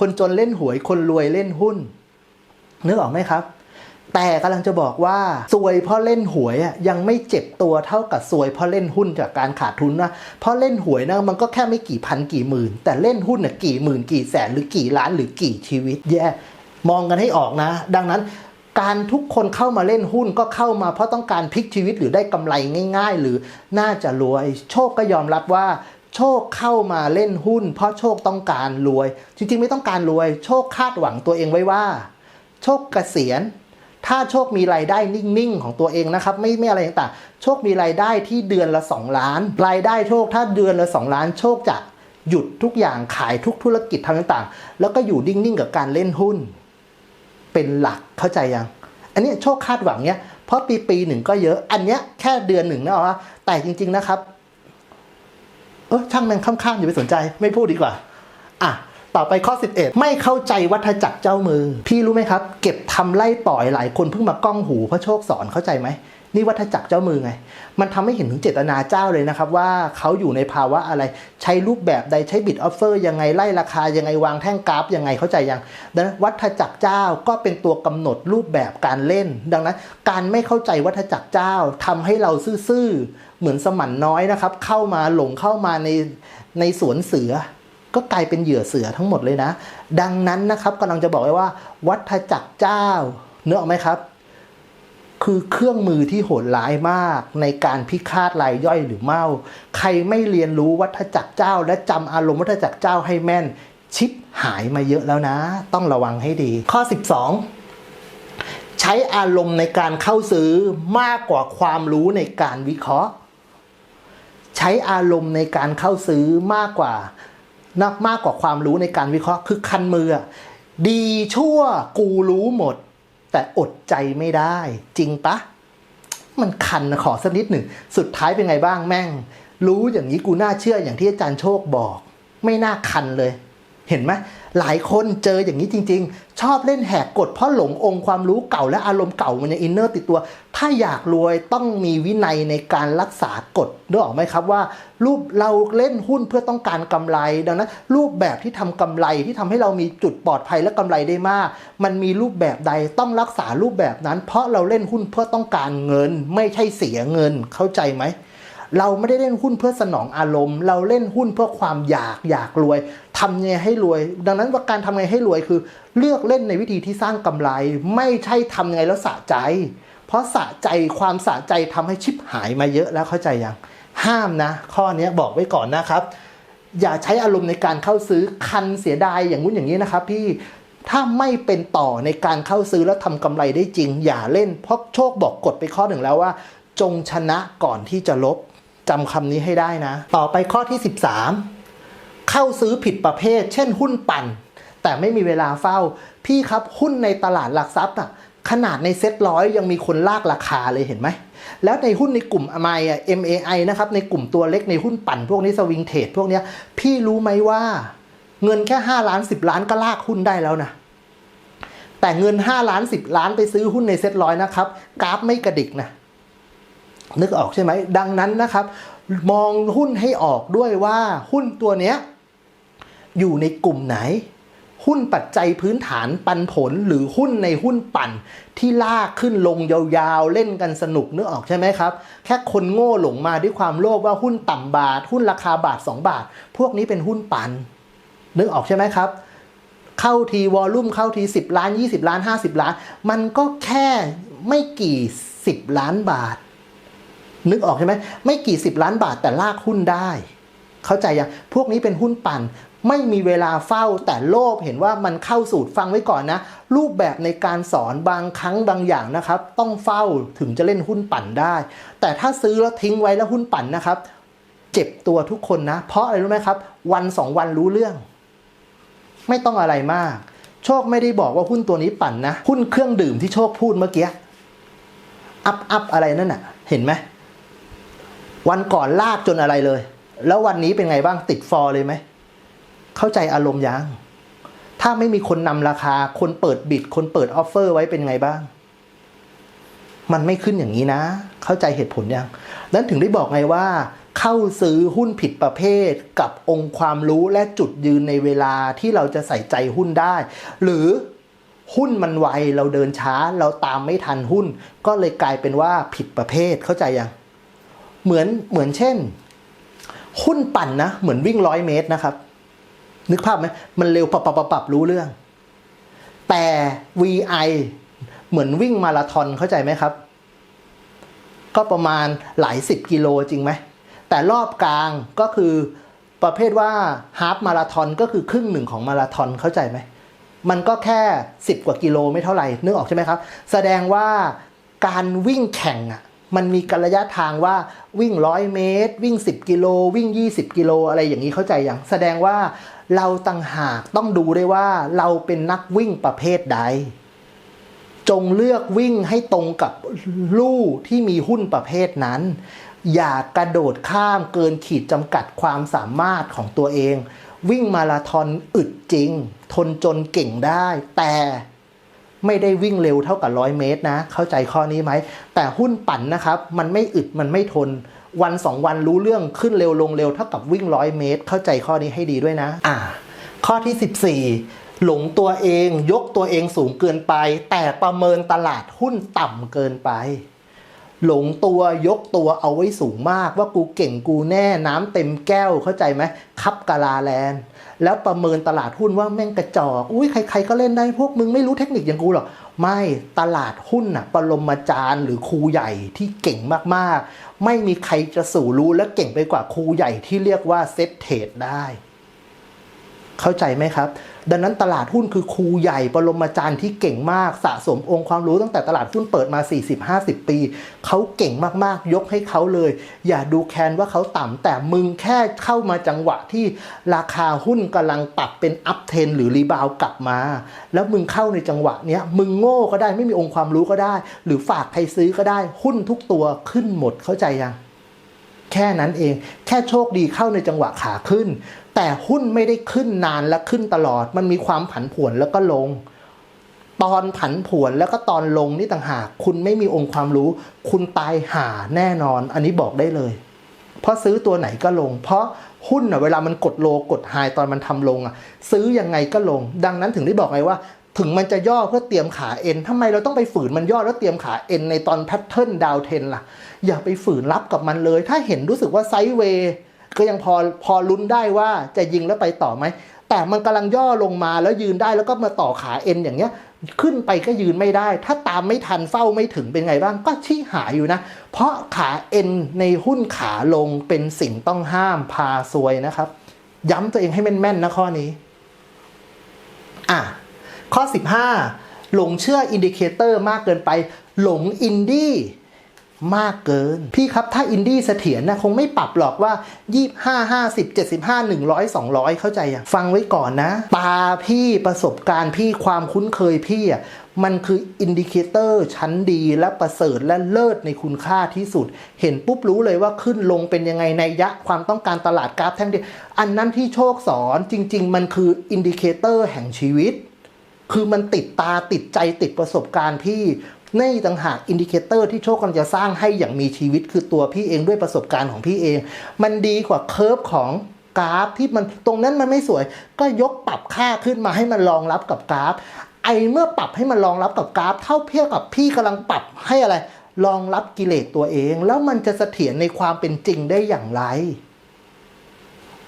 คนจนเล่นหวย คนรวยเล่นหุ้นนึกออกไหมครับ แต่กำลังจะบอกว่าซวยเพราะเล่นหวยอะยังไม่เจ็บตัวเท่ากับซวยเพราะเล่นหุ้นจากการขาดทุนนะเพราะเล่นหวยนะมันก็แค่ไม่กี่พันกี่หมื่น แต่เล่นหุ้นน่ะกี่หมื่นกี่แสนหรือกี่ล้านหรือกี่ชีวิต แย่มองกันให้ออกนะ ดังนั้นการทุกคนเข้ามาเล่นหุ้นก็เข้ามาเพราะต้องการพลิกชีวิตหรือได้กำไรง่าย ๆ หรือน่าจะรวย โชคก็ยอมรับว่า โชคเข้ามาเล่นหุ้น เพราะโชคต้องการรวย จริงๆ ไม่ต้องการรวย โชคคาดหวังตัวเองไว้ว่า โชคเกษียณ ถ้าโชคมีรายได้นิ่งๆ ของตัวเองนะครับ ไม่ไม่อะไรต่างๆโชคมีรายได้ที่เดือนละ 2 ล้าน รายได้โชคถ้าเดือนละ 2 ล้าน โชคจะหยุดทุกอย่างขายทุกธุรกิจทำต่างๆ แล้วก็อยู่นิ่งๆ กับการเล่นหุ้น เป็นหลักเข้าใจยัง อันนี้โชคคาดหวังเนี้ยเพราะปีปีหนึ่งก็เยอะ อันเนี้ยแค่เดือนหนึ่งนะว่าแต่จริง ๆ นะครับ ออช่างแม่งข้ามๆอย่าไปสนใจไม่พูดดีกว่า อะต่อไปข้อ 11 ไม่เข้าใจวัฏจักรเจ้ามือ พี่รู้ไหมครับ เก็บทำไล่ปล่อยหลายคนเพิ่งมากล้องหูเพราะโชคสอนเข้าใจไหม นี่วัฏจักรเจ้ามือไง มันทำให้เห็นถึงเจตนาเจ้าเลยนะครับ ว่าเขาอยู่ในภาวะอะไรใช้รูปแบบใดใช้บิดออฟเฟอร์ยังไงไล่ราคายังไงวางแท่งกราฟยังไงเข้าใจยัง ดังนั้นวัฏจักรเจ้าก็เป็นตัวกำหนดรูปแบบการเล่น ดังนั้น การไม่เข้าใจวัฏจักรเจ้าทำให้เราซื่อๆเหมือนสมันน้อยนะครับ เข้ามาหลงเข้ามาในในสวนเสือก็กลายเป็นเหยื่อเสือทั้งหมดเลยนะ ดังนั้นนะครับกำลังจะบอกไว้ว่า วัฏจักรเจ้าเนื้อออกไหมครับ คือเครื่องมือที่โหดร้ายมาก ในการพิฆาตรายย่อยหรือเมา ใครไม่เรียนรู้วัฏจักรเจ้า และจำอารมณ์วัฏจักรเจ้าให้แม่น ชิปหายมาเยอะแล้วนะ ต้องระวังให้ดี ข้อ 12 ใช้อารมณ์ในการเข้าซื้อมากกว่าความรู้ในการวิเคราะห์ ใช้อารมณ์ในการเข้าซื้อมากกว่านักมากกว่าความรู้ในการวิเคราะห์คือคันมือดีชั่วกูรู้หมด แต่อดใจไม่ได้จริงปะมันคันขอสักนิดหนึ่ง สุดท้ายเป็นไงบ้างแม่ง รู้อย่างนี้กูน่าเชื่ออย่างที่อาจารย์โชคบอก ไม่น่าคันเลย เห็นไหมหลายคนเจออย่างนี้จริง ๆ ชอบเล่นแหกกฎเพราะหลงองค์ความรู้เก่าและอารมณ์เก่ามันยังอินเนอร์ติดตัว ถ้าอยากรวยต้องมีวินัยในการรักษากฎนึกออกไหมครับว่า รูปเราเล่นหุ้นเพื่อต้องการกำไร ดังนั้นรูปแบบที่ทำกำไรที่ทำให้เรามีจุดปลอดภัยและกำไรได้มาก มันมีรูปแบบใดต้องรักษารูปแบบนั้น เพราะเราเล่นหุ้นเพื่อต้องการเงิน ไม่ใช่เสียเงินเข้าใจไหม เราไม่ได้เล่นหุ้นเพื่อสนองอารมณ์ เราเล่นหุ้นเพื่อความอยากอยากรวยทำไงให้รวย ดังนั้นว่าการทำไงให้รวยคือ เลือกเล่นในวิธีที่สร้างกำไร ไม่ใช่ทำไงแล้วสะใจ เพราะสะใจความสะใจทำให้ชิปหายมาเยอะแล้วเข้าใจยังห้ามนะ ข้อนี้บอกไว้ก่อนนะครับ อย่าใช้อารมณ์ในการเข้าซื้อคันเสียดายอย่างงู้นอย่างนี้นะครับพี่ถ้าไม่เป็นต่อในการเข้าซื้อแล้วทำกำไรได้จริง อย่าเล่นเพราะโชคบอกกฎไปข้อหนึ่งแล้วว่า จงชนะก่อนที่จะลบ จำคำนี้ให้ได้นะ ต่อไปข้อที่ 13 เข้าซื้อผิดประเภท เช่นหุ้นปั่น แต่ไม่มีเวลาเฝ้า พี่ครับหุ้นในตลาดหลักทรัพย์อะขนาดในเซ็ตร้อยยังมีคนลากราคาเลยเห็นไหม แล้วในหุ้นในกลุ่ม MI อะ MAI นะครับ ในกลุ่มตัวเล็กในหุ้นปั่นพวกนี้สวิงเทรดพวกนี้พี่รู้ไหมว่า เงินแค่ 5 ล้าน 10 ล้านก็ลากหุ้นได้แล้วนะแต่เงิน 5 ล้าน 10 ล้านไปซื้อหุ้นในเซ็ตร้อยนะครับ กราฟไม่กระดิกนะ นึกออกใช่ไหมดังนั้นนะครับ มองหุ้นให้ออกด้วยว่าหุ้นตัวเนี้ยอยู่ในกลุ่มไหน หุ้นปัจจัยพื้นฐานปันผลหรือหุ้นในหุ้นปั่น ที่ลากขึ้นลงยาวๆ เล่นกันสนุกนึกออกใช่ไหมครับ แค่คนโง่หลงมาด้วยความโลภว่าหุ้นต่ำบาท หุ้นราคาบาท 2 บาท พวกนี้เป็นหุ้นปั่นนึกออกใช่ไหมครับเข้าทีวอลลุ่มเข้าที 10 ล้าน 20 ล้าน 50 ล้าน มันก็แค่ไม่กี่ 10 ล้านบาท นึกออกใช่ไหมไม่กี่สิบล้านบาทแต่ลากหุ้นได้ เข้าใจยังพวกนี้เป็นหุ้นปั่น ไม่มีเวลาเฝ้าแต่โลภเห็นว่ามันเข้าสูตรฟังไว้ก่อนนะ รูปแบบในการสอนบางครั้งบางอย่างนะครับ ต้องเฝ้าถึงจะเล่นหุ้นปั่นได้ แต่ถ้าซื้อแล้วทิ้งไว้แล้วหุ้นปั่นนะครับ เจ็บตัวทุกคนนะ เพราะอะไรรู้ไหมครับ วันสองวันรู้เรื่อง ไม่ต้องอะไรมาก โชคไม่ได้บอกว่าหุ้นตัวนี้ปั่นนะ หุ้นเครื่องดื่มที่โชคพูดเมื่อกี้อัพอัพอะไรนั่นน่ะ เห็นไหม วันก่อนลากจนอะไรเลย แล้ววันนี้เป็นไงบ้างติดฟอร์เลยไหม เข้าใจอารมณ์ยัง ถ้าไม่มีคนนำราคา คนเปิดบิด คนเปิดออฟเฟอร์ไว้เป็นไงบ้าง มันไม่ขึ้นอย่างนี้นะ เข้าใจเหตุผลยัง นั้นถึงได้บอกไงว่า เข้าซื้อหุ้นผิดประเภท กับองค์ความรู้และจุดยืนในเวลาที่เราจะใส่ใจหุ้นได้ หรือหุ้นมันไวเราเดินช้า เราตามไม่ทันหุ้น ก็เลยกลายเป็นว่าผิดประเภทเข้าใจยัง เหมือนเหมือนเช่น หุ้นปั่นนะ เหมือนวิ่งร้อยเมตรนะครับ นึกภาพไหมมันเร็วปับปับปรับรู้เรื่อง แต่ VI เหมือนวิ่งมาราธอนเข้าใจไหมครับ ก็ประมาณหลายสิบกิโลจริงไหม แต่รอบกลางก็คือประเภทว่าฮาฟมาราธอนก็คือครึ่งหนึ่งของมาราธอนเข้าใจไหม มันก็แค่ 10 กว่ากิโลไม่เท่าไหร่นึกออกใช่ไหมครับ แสดงว่าการวิ่งแข่งอะ มันมีกันระยะทางว่าวิ่งร้อยเมตร วิ่ง 10 กิโล วิ่ง 20 กิโลอะไรอย่างนี้เข้าใจอย่าง แสดงว่าเราต่างหากต้องดูได้ว่าเราเป็นนักวิ่งประเภทใด จงเลือกวิ่งให้ตรงกับลู่ที่มีหุ้นประเภทนั้น อย่ากระโดดข้ามเกินขีดจำกัดความสามารถของตัวเอง วิ่งมาราธอนอึดจริง ทนจนเก่งได้ แต่ ไม่ได้วิ่งเร็วเท่ากับร้อยเมตรนะ เข้าใจข้อนี้ไหม แต่หุ้นปั่นนะครับ มันไม่อึดมันไม่ทน วันสองวันรู้เรื่องขึ้นเร็วลงเร็วเท่ากับวิ่งร้อยเมตร เข้าใจข้อนี้ให้ดีด้วยนะ อ่า ข้อที่ 14 หลงตัวเอง ยกตัวเองสูงเกินไป แต่ประเมินตลาดหุ้นต่ำเกินไป หลงตัวยกตัวเอาไว้สูงมาก ว่ากูเก่งกูแน่น้ำเต็มแก้วเข้าใจไหมคับกาลาแลนแล้วประเมินตลาดหุ้นว่าแม่งกระจอกอุ้ยใคร ๆ ก็เล่นได้พวกมึงไม่รู้เทคนิคอย่างกูหรอกไม่ตลาดหุ้นน่ะปรมาจารย์หรือครูใหญ่ที่เก่งมากๆ ไม่มีใครจะสู่รู้และเก่งไปกว่าครูใหญ่ที่เรียกว่าเซตเทรดได้ เข้าใจไหมครับ ดังนั้นตลาดหุ้นคือครูใหญ่ปรมาจารย์ที่เก่งมากสะสมองค์ความรู้ตั้งแต่ตลาดหุ้นเปิดมา 40-50 ปี เขาเก่งมากๆ ยกให้เขาเลย อย่าดูแคนว่าเขาต่ำแต่มึงแค่เข้ามาจังหวะที่ราคาหุ้นกำลังปรับเป็นอัพเทนหรือรีบาวกลับมา แล้วมึงเข้าในจังหวะเนี้ยมึงโง่ก็ได้ไม่มีองค์ความรู้ก็ได้ หรือฝากใครซื้อก็ได้หุ้นทุกตัวขึ้นหมดเข้าใจยัง แค่นั้นเอง แค่โชคดีเข้าในจังหวะขาขึ้น แต่หุ้นไม่ได้ขึ้นนานและขึ้นตลอด มันมีความผันผวนแล้วก็ลง ตอนผันผวนแล้วก็ตอนลงนี่ต่างหาก คุณไม่มีองค์ความรู้ คุณตายหาแน่นอน อันนี้บอกได้เลย เพราะซื้อตัวไหนก็ลง เพราะหุ้นอะเวลามันกดโลกดไฮตอนมันทำลงอะ ซื้อยังไงก็ลง ดังนั้นถึงได้บอกไงว่าถึงมันจะย่อเพื่อเตรียมขาเอ็นทำไมเราต้องไปฝืนมันย่อแล้วเตรียมขาเอ็นในตอนแพทเทิร์นดาวเทนล่ะ อย่าไปฝืนรับกับมันเลย ถ้าเห็นรู้สึกว่าไซด์เวย์ก็ยังพอพอลุ้นได้ว่าจะยิงแล้วไปต่อไหม แต่มันกำลังย่อลงมาแล้วยืนได้แล้วก็มาต่อขาเอ็นอย่างเงี้ย ขึ้นไปก็ยืนไม่ได้ ถ้าตามไม่ทันเฝ้าไม่ถึงเป็นไงบ้างก็ชี้หายอยู่นะ เพราะขาเอ็นในหุ้นขาลงเป็นสิ่งต้องห้ามพาซวยนะครับ ย้ำตัวเองให้แม่นๆนะข้อนี้อะข้อ 15 หลงเชื่ออินดิเคเตอร์มากเกินไป หลงอินดี้ มากเกิน พี่ครับถ้าอินดี้เสถียรนะคงไม่ปรับหรอกว่า 25 50 75 100 200 เข้าใจอย่างฟังไว้ก่อนนะ ตาพี่ประสบการณ์พี่ความคุ้นเคยพี่อะมันคืออินดิเคเตอร์ชั้นดีและประเสริฐและเลิศในคุณค่าที่สุด เห็นปุ๊บรู้เลยว่าขึ้นลงเป็นยังไงในยะความต้องการตลาดกราฟแท่งเดียวอันนั้นที่โชคสอนจริง ๆ มันคืออินดิเคเตอร์แห่งชีวิต คือมันติดตาติดใจติดประสบการณ์พี่ นี่ต่างหากอินดิเคเตอร์ที่โชคกำลังจะสร้างให้อย่างมีชีวิตคือตัวพี่เองด้วยประสบการณ์ของพี่เอง มันดีกว่าเคอร์ฟของกราฟที่มันตรงนั้นมันไม่สวย ก็ยกปรับค่าขึ้นมาให้มันรองรับกับกราฟ ไอเมื่อปรับให้มันรองรับกับกราฟ เท่าเทียบกับพี่กำลังปรับให้อะไรรองรับกิเลสตัวเอง แล้วมันจะเสถียรในความเป็นจริงได้อย่างไร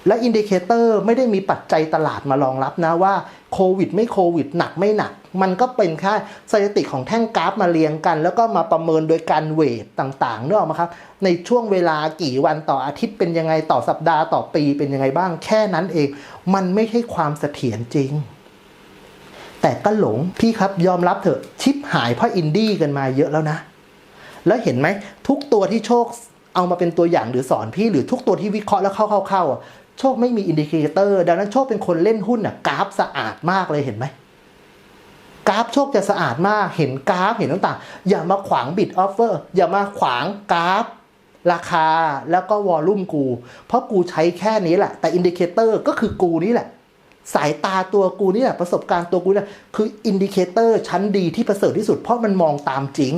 และอินดิเคเตอร์ไม่ได้มีปัจจัยตลาดมารองรับนะว่าโควิดไม่โควิดหนักไม่หนัก มันก็เป็นแค่สถิติของแท่งกราฟมาเรียงกัน แล้วก็มาประเมินโดยการเวทต่างๆเนอะมาครับ ในช่วงเวลากี่วันต่ออาทิตย์เป็นยังไงต่อสัปดาห์ต่อปีเป็นยังไงบ้างแค่นั้นเอง มันไม่ใช่ความเสถียรจริง แต่ก็หลงพี่ครับยอมรับเถอะชิปหายเพราะอินดี้กันมาเยอะแล้วนะ แล้วเห็นไหมทุกตัวที่โชคเอามาเป็นตัวอย่างหรือสอนพี่หรือทุกตัวที่วิเคราะห์แล้วเข้าๆ โชคไม่มีอินดิเคเตอร์ ดังนั้นโชคเป็นคนเล่นหุ้นอะกราฟสะอาดมากเลยเห็นไหมกราฟโชคจะสะอาดมากเห็นกราฟเห็นต่างๆ อย่ามาขวางบิดออฟเฟอร์อย่ามาขวางกราฟ ราคาแล้วก็วอลลุ่มกู เพราะกูใช้แค่นี้แหละ แต่อินดิเคเตอร์ก็คือกูนี่แหละ สายตาตัวกูนี่แหละประสบการณ์ตัวกูนี่แหละคืออินดิเคเตอร์ชั้นดีที่ประเสริฐที่สุด เพราะมันมองตามจริง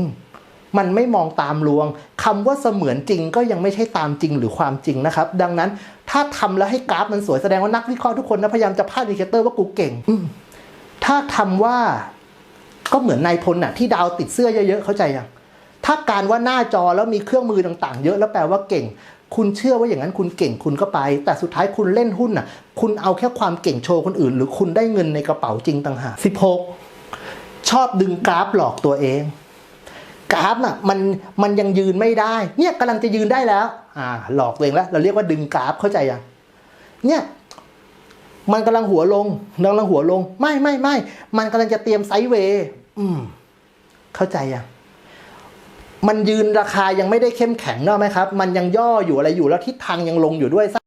มันไม่มองตามลวงคำว่าเสมือนจริงก็ยังไม่ใช่ตามจริงหรือความจริงนะครับ ดังนั้น ถ้าทำแล้วให้กราฟมันสวยแสดงว่านักวิเคราะห์ทุกคนนะพยายามจะพาดอินดิเคเตอร์ว่ากูเก่งอืมถ้าทำว่าก็เหมือนนายพลน่ะที่ดาวติดเสื้อเยอะๆเข้าใจยังถ้าการว่าหน้าจอแล้วมีเครื่องมือต่างๆ เยอะแล้วแปลว่าเก่ง คุณเชื่อว่าอย่างนั้นคุณเก่งคุณก็ไป แต่สุดท้ายคุณเล่นหุ้นน่ะ คุณเอาแค่ความเก่งโชว์คนอื่น หรือคุณได้เงินในกระเป๋าจริงต่างหาก16 ชอบดึงกราฟหลอกตัวเอง กราฟน่ะมันมันยังยืนไม่ได้ เนี่ยกำลังจะยืนได้แล้ว อ่า หลอกตัวเองแล้ว เราเรียกว่าดึงกราฟเข้าใจยังเนี่ยมันกำลังหัวลงกำลังหัวลง ไม่ไม่ไม่มันกำลังจะเตรียมไซด์เวย์อืม เข้าใจยังมันยืนราคายังไม่ได้เข้มแข็งเนอะไหมครับ มันยังย่ออยู่อะไรอยู่แล้วทิศทางยังลงอยู่ด้วยไซ